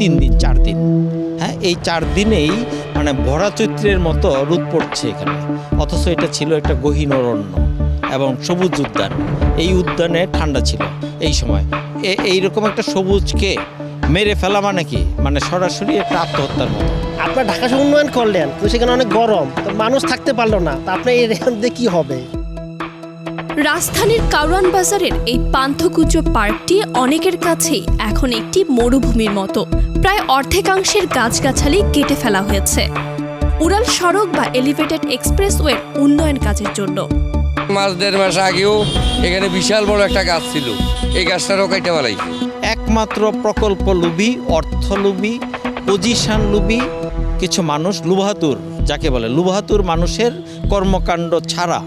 তিন দিন, চার দিন। হ্যাঁ এই চার দিনেই মানে ভরা চৈত্রের মতো রোদ পড়ছে এখানে। অথচ এটা ছিল একটা গহীন অরণ্য এবং সবুজ উদ্যান। এই উদ্যানে ঠান্ডা ছিল এই সময়। এ- এইরকম একটা সবুজকে মেরে ফেলা মানে কি? মানে সরাসরি একটা আত্মহত্যার মতো। আপনার ঢাকা উন্নয়ন করলেন, তো সেখানে অনেক গরম, তো মানুষ থাকতে পারল না, তা আপনার এই রেখান দিয়ে কি হবে? রাজধানীর কারওয়ান বাজারের এই পান্থকুজ পার্কটি অনেকের কাছেই এখন একটি মরুভূমির মতো। প্রায় অর্ধেকাংশের গাছগাছালি কেটে ফেলা হয়েছে। উড়াল সড়ক বা এলিভেটেড এক্সপ্রেসওয়ের উন্নয়ন কাজের জন্য। মাস দেড় মাস আগেও এখানে বিশাল বড় একটা গাছ ছিল। এই গাছটারও কাইটা ফেলাইছে একমাত্র প্রকল্প লুবি অর্থ লুবি পজিশন লুবি কিছু মানুষ লুবাহাতুর যাকে বলে লুবাহাতুর মানুষের কর্মকাণ্ড ছাড়া।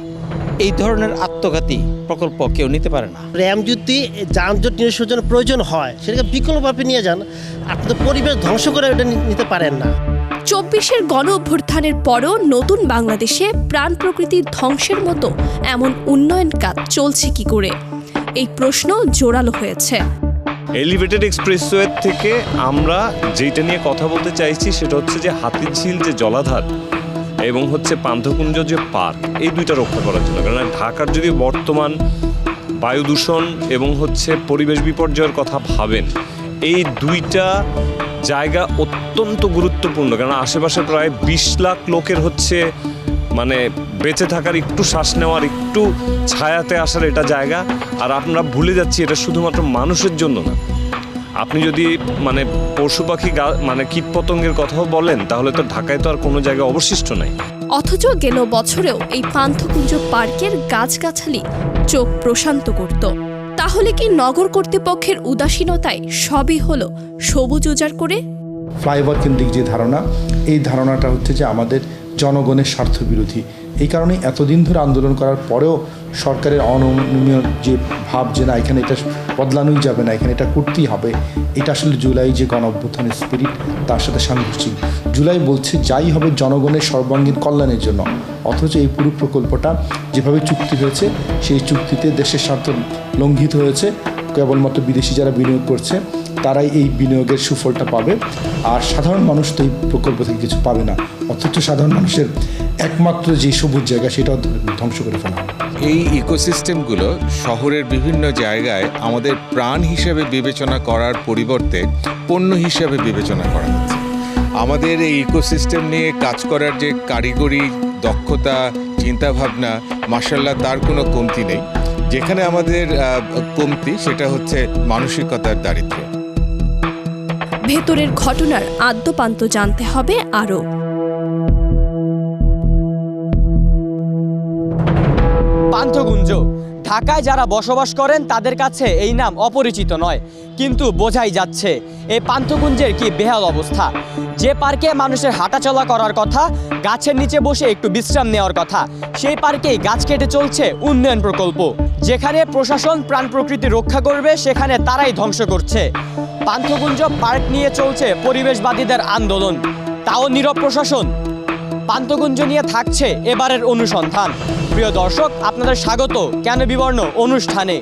এই ধরনের আত্মঘাতী প্রকল্প কেউ নিতে পারে না। র্যাম যদি যানজট নিরসনের জন্য প্রয়োজন হয় সেটাকে বিকল্পভাবে নিয়ে যান আপনি তো পরিবেশ ধ্বংস করে এটা নিতে পারেন না। চব্বিশের গণ অভ্যুত্থানের পরও নতুন বাংলাদেশে প্রাণ প্রকৃতির ধ্বংসের মতো এমন উন্নয়ন কাজ চলছে কি করে? এই প্রশ্ন জোরালো হয়েছে। এলিভেটেড এক্সপ্রেসওয়ে থেকে আমরা যেটা নিয়ে কথা বলতে চাইছি সেটা হচ্ছে যে হাতিঝিল যে জলাধার এবং হচ্ছে পান্থকুঞ্জ যে পার্ক, এই দুইটা রক্ষা করার জন্য। কারণ ঢাকার যদি বর্তমান বায়ু দূষণ এবং হচ্ছে পরিবেশ বিপর্যয়ের কথা ভাবেন, এই দুইটা জায়গা অত্যন্ত গুরুত্বপূর্ণ। কারণ আশেপাশে প্রায় বিশ লাখ লোকের হচ্ছে মানে বেঁচে থাকার একটু শ্বাস নেওয়ার, একটু ছায়াতে আসার এটা জায়গা। আর আমরা ভুলে যাচ্ছি, এটা শুধুমাত্র মানুষের জন্য না। আপনি যদি মানে পশু পাখি গা- মানে কীট পতঙ্গের কথাও বলেন তাহলে তো ঢাকায় তো আর কোনো জায়গা অবশিষ্ট নাই। অথচ গেল বছরেও এই পান্থকুঞ্জ পার্কের গাছগাছালি চোখ প্রশান্ত করত। তাহলে কি নগর কর্তৃপক্ষের উদাসীনতায় সবই হলো সবুজ উজাড় করে? ফ্লাইওভার কেন্দ্রিক যে ধারণা এই ধারণাটা হচ্ছে যে আমাদের জনগণের স্বার্থ বিরোধী এই কারণে এতদিন ধরে আন্দোলন করার পরেও সরকারের অনমনীয় যে ভাব যে না, এখানে এটা বদলানোই যাবে না, এখানে এটা করতেই হবে, এটা আসলে জুলাই যে গণ অভ্যুত্থানের স্পিরিট তার সাথে সাংঘর্ষিক। জুলাই বলছে যাই হবে জনগণের সর্বাঙ্গীন কল্যাণের জন্য, অথচ এই পুরো প্রকল্পটা যেভাবে চুক্তি হয়েছে, সেই চুক্তিতে দেশের স্বার্থ লঙ্ঘিত হয়েছে কেবলমাত্র বিদেশি যারা বিনিয়োগ করছে, তারাই এই বিনিয়োগের সুফলটা পাবে। আর সাধারণ মানুষ তো এই প্রকল্প থেকে কিছু পাবে না। অথচ সাধারণ মানুষের একমাত্র যে সবুজ জায়গা, সেটাও ধ্বংস করে ফেলা এই ইকোসিস্টেমগুলো শহরের বিভিন্ন জায়গায় আমাদের প্রাণ হিসেবে বিবেচনা করার পরিবর্তে পণ্য হিসেবে বিবেচনা করা হচ্ছে। আমাদের এই ইকোসিস্টেম নিয়ে কাজ করার যে কারিগরি দক্ষতা, চিন্তাভাবনা মার্শাল্লাহ তার কোনো কমতি নেই। যেখানে আমাদের আহ, কমতি সেটা হচ্ছে মানসিকতার দারিদ্র ভেতরের ঘটনার আদ্যপান্ত জানতে হবে আরও। পান্থগুঞ্জ ঢাকায় যারা বসবাস করেন, তাদের কাছে এই নাম অপরিচিত নয়, কিন্তু বোঝাই যাচ্ছে এই পান্থকুঞ্জের কি বেহাল অবস্থা। যে পার্কে মানুষের হাঁটাচলা করার কথা, গাছের নিচে বসে একটু বিশ্রাম নেওয়ার কথা, সেই পার্কেই গাছ কেটে চলছে উন্নয়ন প্রকল্প। যেখানে প্রশাসন প্রাণ প্রকৃতি রক্ষা করবে, সেখানে তারাই ধ্বংস করছে। পান্থকুঞ্জ পার্ক নিয়ে চলছে পরিবেশবাদীদের আন্দোলন। তাও নীরব প্রশাসন। পান্তকুঞ্জ নিয়ে থাকছে এবারের অনুসন্ধান। প্রিয় দর্শক আপনাদের স্বাগত কেন বিবর্ণ অনুষ্ঠানে।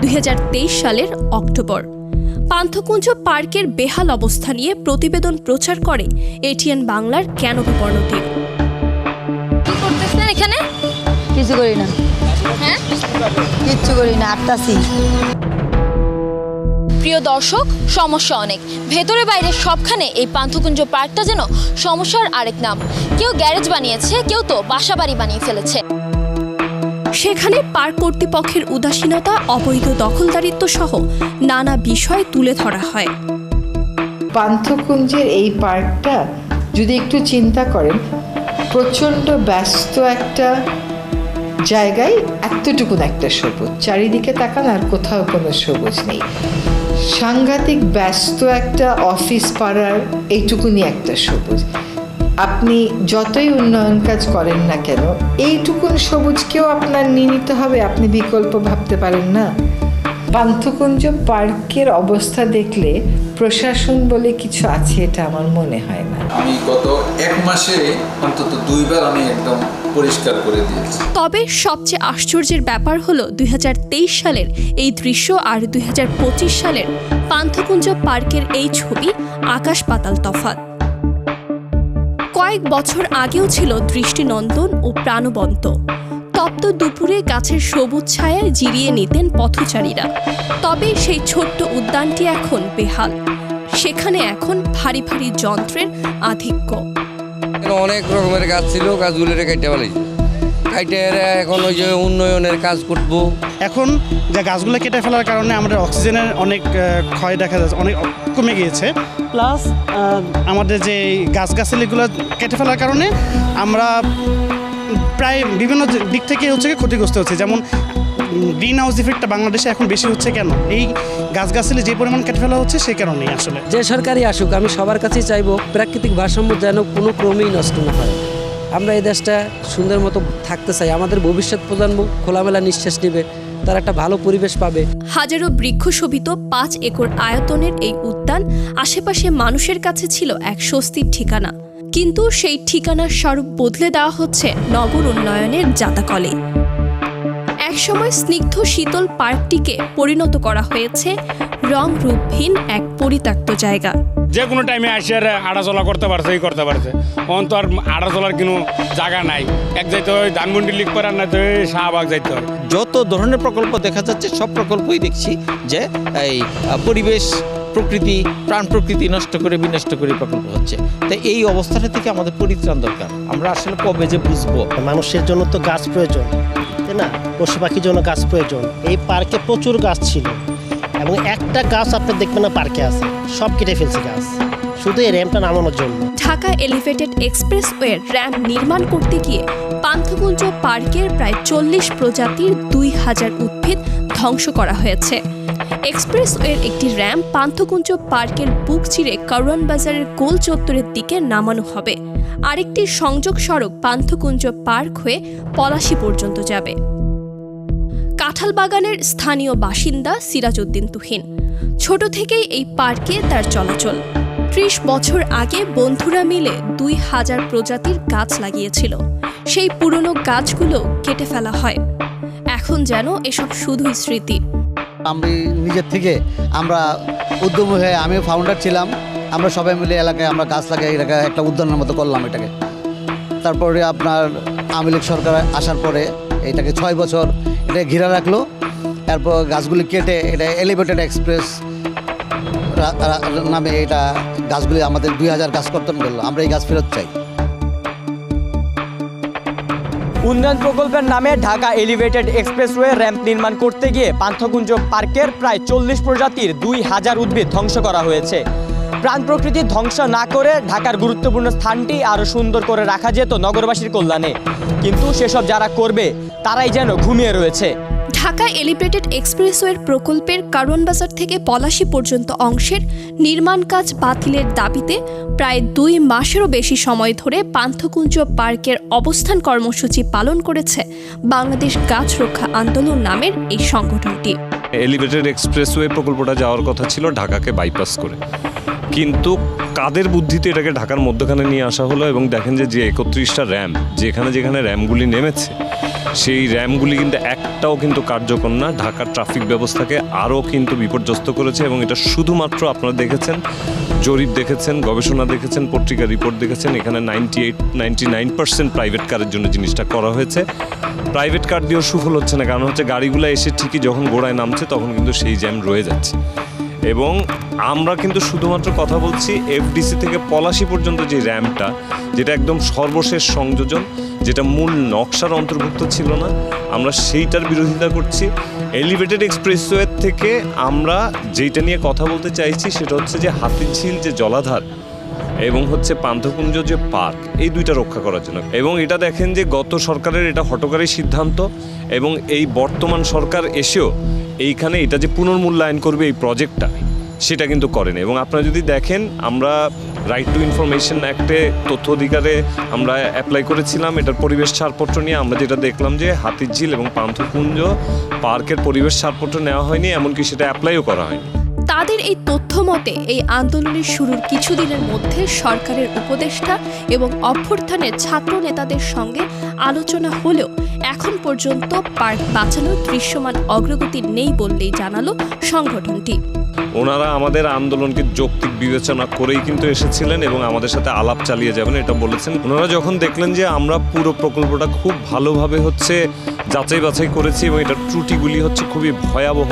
দুই হাজার তেইশ সালের অক্টোবর। পান্থকুঞ্জ পার্কের বেহাল অবস্থা নিয়ে প্রতিবেদন প্রচার করে এটিএন বাংলার কেন বিবর্ণ করতেছেন এখানে? কিছু করি না। হ্যাঁ? কিচ্ছু করি না আটটাছি। প্রিয় দর্শক সমস্যা অনেক। ভেতরে বাইরে সবখানে এই পান্থকুঞ্জ পার্কটা যেন সমস্যার আরেক নাম। কেউ গ্যারেজ বানিয়েছে কেউ তো বাসা বাড়ি বানিয়ে ফেলেছে। সেখানে পার্ক কর্তৃপক্ষের উদাসীনতা অবৈধ দখলদারিত্ব সহ নানা বিষয় তুলে ধরা হয়। পান্থকুঞ্জের এই পার্কটা যদি একটু চিন্তা করেন প্রচণ্ড ব্যস্ত একটা জায়গায় এতটুকুন একটা সবুজ, চারিদিকে তাকান আর কোথাও কোনো সবুজ নেই। সাংঘাতিক, ব্যস্ত একটা অফিস পাড়ার এইটুকুনি একটা সবুজ। আপনি যতই উন্নয়ন কাজ করেন না কেন, এইটুকুন সবুজকেও আপনার নিয়ে নিতে হবে, আপনি বিকল্প ভাবতে পারেন না। পান্থকুঞ্জ পার্কের অবস্থা দেখলে প্রশাসন বলে কিছু আছে এটা আমার মনে হয় না। আমি গত এক মাসে অন্তত দুইবার আমি একদম পরিষ্কার করে দিয়েছি। তবে সবচেয়ে আশ্চর্যের ব্যাপার হলো দুই হাজার তেইশ সালের এই দৃশ্য আর দুই হাজার পঁচিশ সালের পান্থকুঞ্জ পার্কের এই ছবি আকাশ পাতাল তফাত কয়েক বছর আগেও ছিল দৃষ্টিনন্দন ও প্রাণবন্ত। তপ্ত দুপুরে গাছের সবুজ ছায়ায় জিরিয়ে নিতেন পথচারীরা। তবে সেই ছোট্ট উদ্যানটি এখন বেহাল। সেখানে এখন ভারী ভারী যন্ত্রের আধিক্য। অনেক রকমের গাছ ছিল গাছগুলো কেটে ফেলেছে। কাইটে এখন ওই যে উন্নয়নের কাজ করব। এখন যে গাছগুলো কেটে ফেলার কারণে আমাদের অক্সিজেনের অনেক ক্ষয় দেখা যাচ্ছে অনেক কমে গিয়েছে। প্লাস আমাদের যে গাছগাছালিগুলো কেটে ফেলার কারণে আমরা প্রায় বিভিন্ন দিক থেকে হচ্ছে কি ক্ষতিগ্রস্ত হচ্ছে। যেমন গ্রিন হাউস ইফেক্টটা বাংলাদেশে এখন বেশি হচ্ছে কেন? এই গাছগাছালি যে পরিমাণ কেটে ফেলা হচ্ছে সেই কারণেই আসলে। যে সরকারই আসুক আমি সবার কাছেই চাইব প্রাকৃতিক ভারসাম্য যেন কোনো ক্রমেই নষ্ট না হয়। আমরা এই দেশটা সুন্দর মতো থাকতে চাই। আমাদের ভবিষ্যৎ প্রজন্ম খোলামেলা নিঃশ্বাস নেবে তার একটা ভালো পরিবেশ পাবে। হাজারো বৃক্ষশোভিত পাঁচ একর আয়তনের এই উদ্যান আশেপাশে মানুষের কাছে ছিল এক স্বস্তির ঠিকানা। কিন্তু সেই ঠিকানার স্বরূপ বদলে দেওয়া হচ্ছে নগর উন্নয়নের জাতাকলে। একসময় স্নিগ্ধ শীতল পার্কটিকে পরিণত করা হয়েছে রং রূপহীন এক পরিত্যক্ত জায়গা। যে কোনো টাইমে আসে আর আড়াচলা করতে পারছে এই করতে পারছে। অন্ত আর আড়াচলার কোনো জায়গা নাই। এক যাইতে হয় ধানমন্ডি লিক করার না তো শাহবাগ যাইতে হয়। যত ধরনের প্রকল্প দেখা যাচ্ছে সব প্রকল্পই দেখছি যে এই পরিবেশ প্রকৃতি, প্রাণ প্রকৃতি নষ্ট করে বিনষ্ট করে প্রকল্প হচ্ছে। তাই এই অবস্থাটা থেকে আমাদের পরিত্রাণ দরকার। আমরা আসলে কবে যে বুঝব? মানুষের জন্য তো গাছ প্রয়োজন, তাই না? পশু পাখির জন্য গাছ প্রয়োজন। এই পার্কে প্রচুর গাছ ছিল এবং একটা গাছ আপনি দেখবেন না পার্কে আছে। সব কেটে ফেলছে গাছ। শুধু এই র্যাম্পটা নামানোর জন্য। ঢাকা এলিভেটেড এক্সপ্রেসওয়ের র্যাম্প নির্মাণ করতে গিয়ে পান্থকুঞ্জ পার্কের প্রায় চল্লিশ প্রজাতির দুই হাজার উদ্ভিদ ধ্বংস করা হয়েছে। এক্সপ্রেসওয়ের একটি র্যাম্প পান্থকুঞ্জ পার্কের বুক চিরে কারওয়ান বাজারের গোল চত্বরের দিকে নামানো হবে। আরেকটি সংযোগ সড়ক পান্থকুঞ্জ পার্ক হয়ে পলাশি পর্যন্ত যাবে। কাঁঠাল বাগানের স্থানীয় বাসিন্দা সিরাজউদ্দিন তুহিন। ছোট থেকেই এই পার্কে তার চলাচল। ত্রিশ বছর আগে বন্ধুরা মিলে দুই হাজার প্রজাতির গাছ লাগিয়েছিল। সেই পুরনো গাছগুলো কেটে ফেলা হয়। এখন যেন এসব শুধুই স্মৃতি। আমি নিজের থেকে আমরা উদ্যমী হয়ে আমিও ফাউন্ডার ছিলাম। আমরা সবাই মিলে এলাকায় আমরা গাছ লাগাই এলাকায় একটা উদ্যানের মতো করলাম এটাকে। তারপরে আপনার আওয়ামী লীগ সরকার আসার পরে এটাকে ছয় বছর এটা ঘিরে রাখল। তারপর গাছগুলি কেটে এটা এলিভেটেড এক্সপ্রেস নামে এটা গাছগুলি আমাদের দুই হাজার গাছ কর্তন করল। আমরা এই গাছ ফেরত চাই। উন্নয়ন প্রকল্পের নামে ঢাকা এলিভেটেড এক্সপ্রেসওয়ে র্যাম্প নির্মাণ করতে গিয়ে পান্থকুঞ্জ পার্কের প্রায় চল্লিশ প্রজাতির দুই হাজার উদ্ভিদ ধ্বংস করা হয়েছে। প্রাণ প্রকৃতি ধ্বংস না করে ঢাকার গুরুত্বপূর্ণ স্থানটি আরও সুন্দর করে রাখা যেত নগরবাসীর কল্যাণে। কিন্তু সেসব যারা করবে তারাই যেন ঘুমিয়ে রয়েছে। ঢাকা এলিভেটেড এক্সপ্রেসওয়ের প্রকল্পের কারওয়ান বাজার থেকে পলাশি পর্যন্ত অংশের নির্মাণ কাজ বাতিলের দাবিতে প্রায় দুই মাসেরও বেশি সময় ধরে পান্থকুঞ্জ পার্কের অবস্থান কর্মসূচি পালন করেছে বাংলাদেশ গাছ রক্ষা আন্দোলন নামের এই সংগঠনটি। এলিভেটেড এক্সপ্রেসওয়ে প্রকল্পটা যাওয়ার কথা ছিল ঢাকাকে বাইপাস করে। কিন্তু কাদের বুদ্ধিতে এটাকে ঢাকার মধ্যখানে নিয়ে আসা হলো এবং দেখেন যে যে একত্রিশটা র্যাম যেখানে যেখানে র্যামগুলি নেমেছে সেই র্যামগুলি কিন্তু একটাও কিন্তু কার্যকর না। ঢাকার ট্রাফিক ব্যবস্থাকে আরও কিন্তু বিপর্যস্ত করেছে এবং এটা শুধুমাত্র আপনারা দেখেছেন, জরিপ দেখেছেন, গবেষণা দেখেছেন, পত্রিকা রিপোর্ট দেখেছেন। এখানে ninety eight ninety nine percent private কারের জন্য জিনিসটা করা হয়েছে। প্রাইভেট কার দিয়েও সুফল হচ্ছে না, কারণ হচ্ছে গাড়িগুলো এসে ঠিকই যখন গোড়ায় নামছে তখন কিন্তু সেই জ্যাম রয়ে যাচ্ছে। এবং আমরা কিন্তু শুধুমাত্র কথা বলছি এফডিসি থেকে পলাশি পর্যন্ত যে র্যাম্পটা যেটা একদম সর্বশেষ সংযোজন, যেটা মূল নকশার অন্তর্ভুক্ত ছিল না, আমরা সেইটার বিরোধিতা করছি। এলিভেটেড এক্সপ্রেসওয়ে থেকে আমরা যেইটা নিয়ে কথা বলতে চাইছি সেটা হচ্ছে যে হাতিঝিল যে জলাধার এবং হচ্ছে পান্থকুঞ্জ যে পার্ক, এই দুইটা রক্ষা করার জন্য। এবং এটা দেখেন যে গত সরকারের এটা হটকারী সিদ্ধান্ত এবং এই বর্তমান সরকার এসেও এইখানে এটা যে পুনর্মূল্যায়ন করবে এই প্রজেক্টটা সেটা কিন্তু করেন এবং আপনারা যদি দেখেন, আমরা রাইট টু ইনফরমেশন অ্যাক্টে তথ্য অধিকারে আমরা অ্যাপ্লাই করেছিলাম, এটার পরিবেশ ছাড়পত্র নিয়ে। আমরা যেটা দেখলাম যে হাতির ঝিল এবং পান্থকুঞ্জ পার্কের পরিবেশ ছাড়পত্র নেওয়া হয়নি, এমনকি সেটা অ্যাপ্লাইও করা হয়নি। তাদের এই তথ্য মতে, এই আন্দোলনের শুরুর কিছুদিনের মধ্যে সরকারের উপদেষ্টা এবং অভ্যর্থানের ছাত্র নেতাদের সঙ্গে আলোচনা হলেও এখন পর্যন্ত পার্ক বাঁচানোর দৃশ্যমান অগ্রগতি নেই বললেই জানালো সংগঠনটি। ওনারা আমাদের আন্দোলনকে যৌক্তিক বিবেচনা করেই কিন্তু এসেছিলেন এবং আমাদের সাথে আলাপ চালিয়ে যাবেন, এটা বলেছেন। ওনারা যখন দেখলেন যে আমরা পুরো প্রকল্পটা খুব ভালোভাবে হচ্ছে যাচাই বাছাই করেছি এবং এটার ত্রুটিগুলি হচ্ছে খুবই ভয়াবহ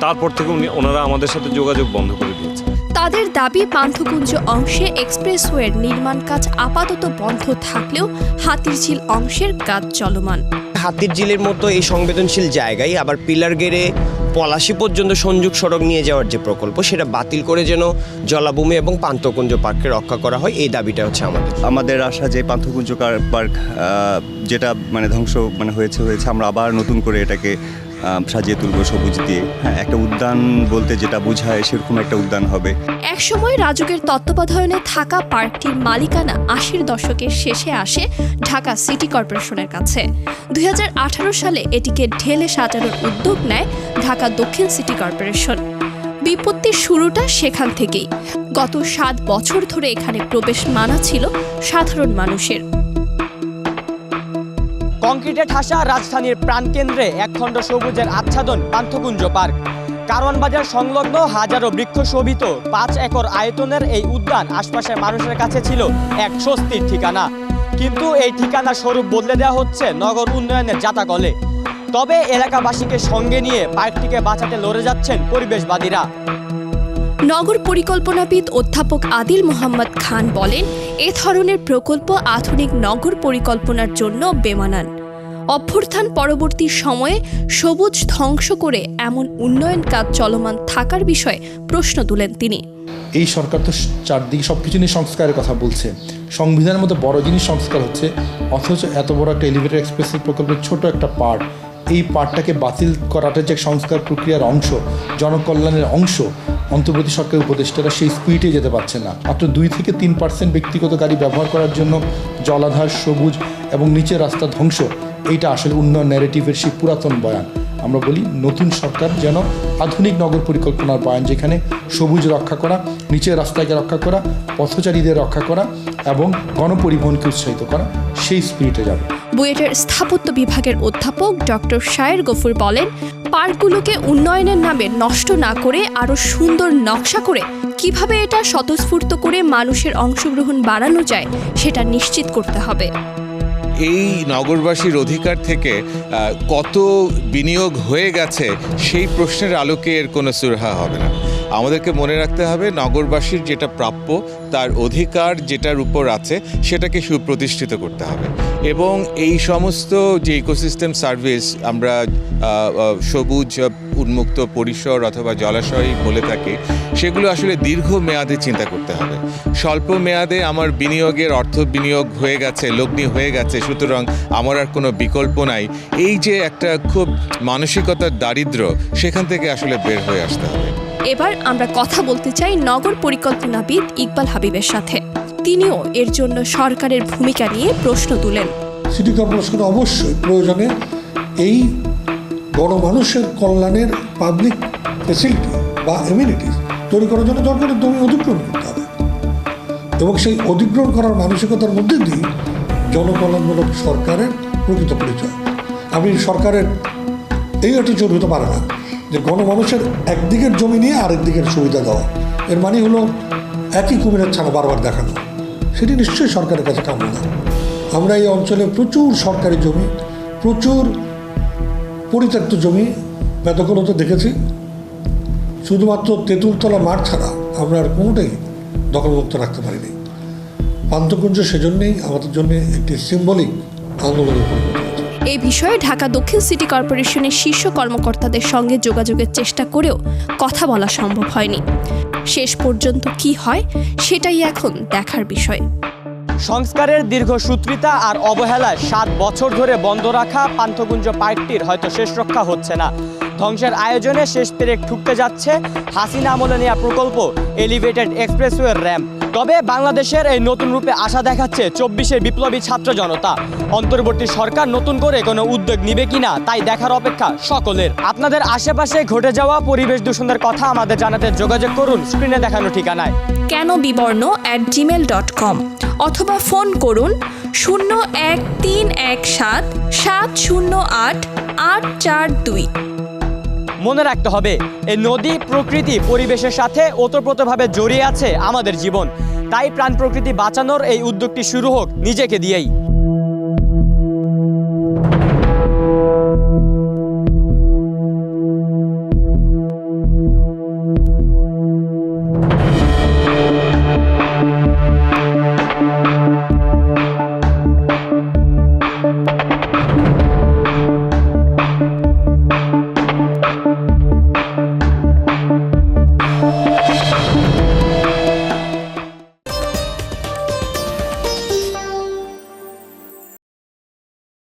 তারপর থেকে উনি ওনারা আমাদের সাথে যোগাযোগ বন্ধ করে দিয়েছেন তাদের দাবি পান্থকুঞ্জ অংশে এক্সপ্রেসওয়ের নির্মাণ কাজ আপাতত বন্ধ থাকলেও হাতিরঝিল অংশের কাজ চলমান। হাতির ঝিলের মতো এই সংবেদনশীল জায়গায় আবার পিলার গেড়ে পলাশি পর্যন্ত সংযোগ সড়ক নিয়ে যাওয়ার যে প্রকল্প সেটা বাতিল করে যেন জলাভূমি এবং পান্থকুঞ্জ পার্ককে রক্ষা করা হয় এই দাবিটা হচ্ছে আমাদের। আমাদের আশা যে পান্থকুঞ্জ কার- পার্ক যেটা মানে ধ্বংস মানে হয়েছে হয়েছে আমরা আবার নতুন করে এটাকে সাজিয়ে তুলবো সবুজ দিয়ে। হ্যাঁ একটা উদ্যান বলতে যেটা বোঝায় সেরকম একটা উদ্যান হবে। একসময় রাজুকের তত্ত্বাবধানে থাকা পার্কটির মালিকানা আশির দশকের শেষে আসে ঢাকা সিটি কর্পোরেশনের কাছে। দুই হাজার আঠারো সালে এটিকে ঢেলে সাজানোর উদ্যোগ নেয় ঢাকা দক্ষিণ সিটি কর্পোরেশন। বিপত্তির শুরুটা সেখান থেকেই। গত সাত বছর ধরে এখানে প্রবেশ মানা ছিল সাধারণ মানুষের। কংক্রিটে ঠাসা রাজধানীর প্রাণকেন্দ্রে একখণ্ড সবুজের আচ্ছাদন পান্থকুঞ্জ পার্ক। কারওয়ান বাজার সংলগ্ন হাজারো বৃক্ষ শোভিত পাঁচ একর আয়তনের এই উদ্যান আশপাশের মানুষের কাছে ছিল এক স্বস্তির ঠিকানা। কিন্তু এই ঠিকানা স্বরূপ বদলে দেওয়া হচ্ছে নগর উন্নয়নের জাতাকলে। তবে এলাকাবাসীকে সঙ্গে নিয়ে পার্কটিকে বাঁচাতে লড়ে যাচ্ছেন পরিবেশবাদীরা। নগর পরিকল্পনাবিদ অধ্যাপক আদিল মোহাম্মদ খান বলেন, এ ধরনের প্রকল্প আধুনিক নগর পরিকল্পনার জন্য বেমানান। অভ্যর্থান পরবর্তী সময়ে সবুজ ধ্বংস করে এমন উন্নয়ন কাজ চলমান থাকার বিষয়ে প্রশ্ন তুলেন তিনি। এই সরকার তো চারদিকে সব কিছু নিয়ে সংস্কারের কথা বলছে। সংবিধানের মতো বড় জিনিস সংস্কার হচ্ছে, অথচ এত বড় একটা এলিভেটেড এক্সপ্রেসের প্রকল্পের ছোট একটা পার্ট এই পার্টটাকে বাতিল করাটা যে সংস্কার প্রক্রিয়ার অংশ, জনকল্যাণের অংশ অন্তর্বর্তী সরকারের উপদেষ্টারা সেই স্পিডে যেতে পারছে না। মাত্র দুই থেকে তিন পার্সেন্ট ব্যক্তিগত গাড়ি ব্যবহার করার জন্য জলাধার, সবুজ এবং নিচের রাস্তা ধ্বংস। এইটা আসলে উন্নয়ন ন্যারেটিভের সেই পুরাতন বয়ান। আমরা বলি, নতুন সরকার যেন আধুনিক নগর পরিকল্পনার বয়ান যেখানে সবুজ রক্ষা করা, নিচের রাস্তাকে রক্ষা করা, পথচারীদের রক্ষা করা এবং গণপরিবহনকে উৎসাহিত করা, সেই স্পিরিটে যাবে। বুয়েটের স্থাপত্য বিভাগের অধ্যাপক ডক্টর শায়ের গফুর বলেন, পার্কগুলোকে উন্নয়নের নামে নষ্ট না করে আরও সুন্দর নকশা করে কীভাবে এটা স্বতঃস্ফূর্ত করে মানুষের অংশগ্রহণ বাড়ানো যায় সেটা নিশ্চিত করতে হবে। এই নগরবাসীর অধিকার থেকে কত বিনিয়োগ হয়ে গেছে সেই প্রশ্নের আলোকে এর কোনো সুরহা হবে না। আমাদেরকে মনে রাখতে হবে, নগরবাসীর যেটা প্রাপ্য, তার অধিকার যেটার উপর আছে, সেটাকে সুপ্রতিষ্ঠিত করতে হবে। এবং এই সমস্ত যে ইকোসিস্টেম সার্ভিস আমরা সবুজ, উন্মুক্ত পরিসর অথবা জলাশয় বলে থাকি, সেগুলো আসলে দীর্ঘ মেয়াদে চিন্তা করতে হবে। স্বল্প মেয়াদে আমার বিনিয়োগের অর্থ বিনিয়োগ হয়ে গেছে, লগ্নি হয়ে গেছে, সুতরাং আমার আর কোনো বিকল্প নাই। এই যে একটা খুব মানসিকতার দারিদ্র, সেখান থেকে আসলে বের হয়ে আসতে হবে। এবার আমরা কথা বলতে চাই নগর পরিকল্পনাবিদ ইকবাল হাবিবের সাথে। তিনিও এর জন্য সরকারের ভূমিকা নিয়ে প্রশ্ন তুলেন। সিটি কর্পোরেশন অবশ্যই প্রয়োজনে এই গণমানুষের কল্যাণের পাবলিক ফেসিলিটি বা এমিনিটিস তৈরি করার জন্য দরকারের জমি অধিগ্রহণ করতে হবে। এবং সেই অধিগ্রহণ করার মানসিকতার মধ্যে দিয়ে জনকল্যাণমূলক সরকারের প্রকৃত পরিচয়। আমি সরকারের এই অ্যাটিচিউড হতে পারে না। যে গণমানুষের একদিকের জমি নিয়ে আরেক দিকের সুবিধা দেওয়া। এর মানে হলো একই কুমিরের ছানা বারবার দেখানো। সেটি নিশ্চয়ই সরকারের কাছে কাম্য না। আমরা এই অঞ্চলে প্রচুর সরকারি জমি, প্রচুর পরিত্যক্ত জমি বেদখলতে দেখেছি। শুধুমাত্র তেঁতুলতলা মাঠ ছাড়া আমরা আর কোনোটাই দখলমুক্ত রাখতে পারিনি। পান্তকুঞ্জ সেজন্যেই আমাদের জন্য একটি সিম্বলিক আন্দোলনের পরিণত হয়েছে। এই বিষয়ে ঢাকা দক্ষিণ সিটি কর্পোরেশনের শীর্ষ কর্মকর্তাদের সঙ্গে যোগাযোগের চেষ্টা করেও কথা বলা সম্ভব হয়নি। শেষ পর্যন্ত কি হয়, সেটাই এখন দেখার বিষয়। সংস্কারের দীর্ঘসূত্রিতা আর অবহেলায় সাত বছর ধরে বন্ধ রাখা পান্থকুঞ্জ পার্কটির হয়তো শেষ রক্ষা হচ্ছে না। ধ্বংসের আয়োজনে শেষ পেরেক ঠুকতে যাচ্ছে হাসিনা আমলে নেওয়া প্রকল্প এলিভেটেড এক্সপ্রেসওয়ে র্যাম্প তবে বাংলাদেশের এই নতুন রূপে আশা দেখাচ্ছে চব্বিশের বিপ্লবী ছাত্র জনতা। অন্তর্বর্তী সরকার নতুন করে কোনো উদ্যোগ নিবে কিনা, তাই দেখার অপেক্ষা সকলের। আপনাদের আশেপাশে ঘটে যাওয়া পরিবেশ দূষণের কথা আমাদের জানাতে যোগাযোগ করুন, স্ক্রিনে দেখানো ঠিকানায়। কেন বিবর্ণ অ্যাট জিমেল ডট কম অথবা ফোন করুন শূন্য এক তিন এক সাত সাত শূন্য আট আট চার দুই। মনে রাখতে হবে, এই নদী প্রকৃতি পরিবেশের সাথে ওতপ্রোতভাবে জড়িয়ে আছে আমাদের জীবন। তাই প্রাণ প্রকৃতি বাঁচানোর এই উদ্যোগটি শুরু হোক নিজেকে দিয়েই।